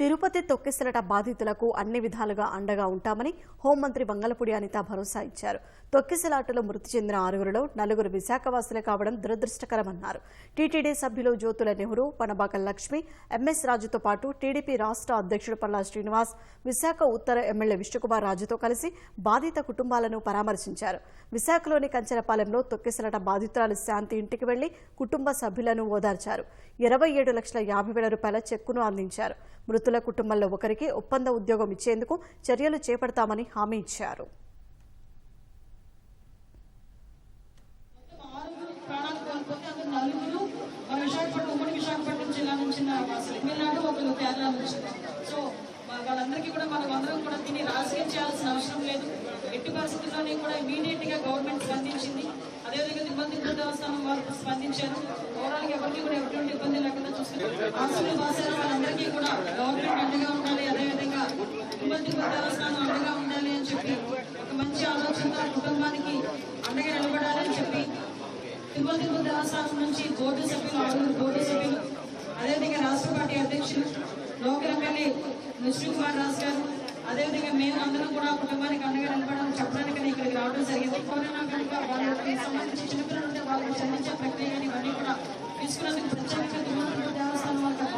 తిరుపతి తొక్కిసలట బాధితులకు అన్ని విధాలుగా అండగా ఉంటామని హోంమంత్రి బంగళపూడి అనిత భరోసా ఇచ్చారు. తొక్కిసలాటలో మృతి చెందిన ఆరుగురిలో నలుగురు విశాఖవాసులే కావడం దురదృష్టకరమన్నారు. టీటీడీ సభ్యులు జ్యోతుల నెహ్రూ పనబాకల్ లక్ష్మి ఎంఎస్ రాజుతో పాటు టీడీపీ రాష్ట్ర అధ్యక్షుడు పల్లా శ్రీనివాస్ విశాఖ ఉత్తర ఎమ్మెల్యే విష్ణుకుమార్ రాజుతో కలిసి బాధిత కుటుంబాలను పరామర్శించారు. విశాఖలోని కంచెలపాలెంలో తొక్కిసలట బాధితురాలు శాంతి ఇంటికి వెళ్ళి కుటుంబ సభ్యులను ఓదార్చారు. ఇరవై ఏడు లక్షల యాభై వేల రూపాయల చెక్కును అందించారు. మృతుల మృతుల కుటుంబంలో ఒకరికి ఒప్పంద ఉద్యోగం ఇచ్చేందుకు చర్యలు చేపడతామని హామీ ఇచ్చారు. సో వాళ్ళందరికీ కూడా మనం అందరం కూడా దీన్ని రాజకీయం చేయాల్సిన అవసరం లేదు ఎట్టి పరిస్థితుల్లోనే కూడా ఇమీడియట్గా గవర్నమెంట్ స్పందించింది. అదేవిధంగా తిరుమల తిరుపతి దేవస్థానం వారు స్పందించారు. ఓవరాల్గా ఎవరికి కూడా ఎటువంటి ఇబ్బంది లేకుండా ఆస్తులు బాసారు వాళ్ళందరికీ కూడా గవర్నమెంట్ అండగా ఉండాలి అదేవిధంగా తిరుమల తిరుపతి దేవస్థానం అండగా ఉండాలి అని చెప్పి ఒక మంచి ఆలోచనతో కుటుంబానికి అండగా నిలబడాలి అని చెప్పి తిరుమల తిరుపతి దేవస్థానం నుంచి బోర్డు సభ్యులు ఆరుగురు బోర్డు సభ్యులు అదేవిధంగా రాష్ట్ర పార్టీ అధ్యక్షులు లోకల్ ఎమ్మెల్యే విష్ణు కుమార్ రాజు గారు అదేవిధంగా మేము అందరం కూడా కుటుంబానికి అండగా నిలబడడం చెప్పడానికి ఇక్కడికి రావడం జరిగింది. కరోనా కనుక వాళ్ళకి సంబంధించి చిన్నపిల్లలు ఉంటే వాళ్ళకి చెల్లించే ప్రక్రియ కానీ ఇవన్నీ కూడా తీసుకున్నందుకు ప్రత్యేకంగా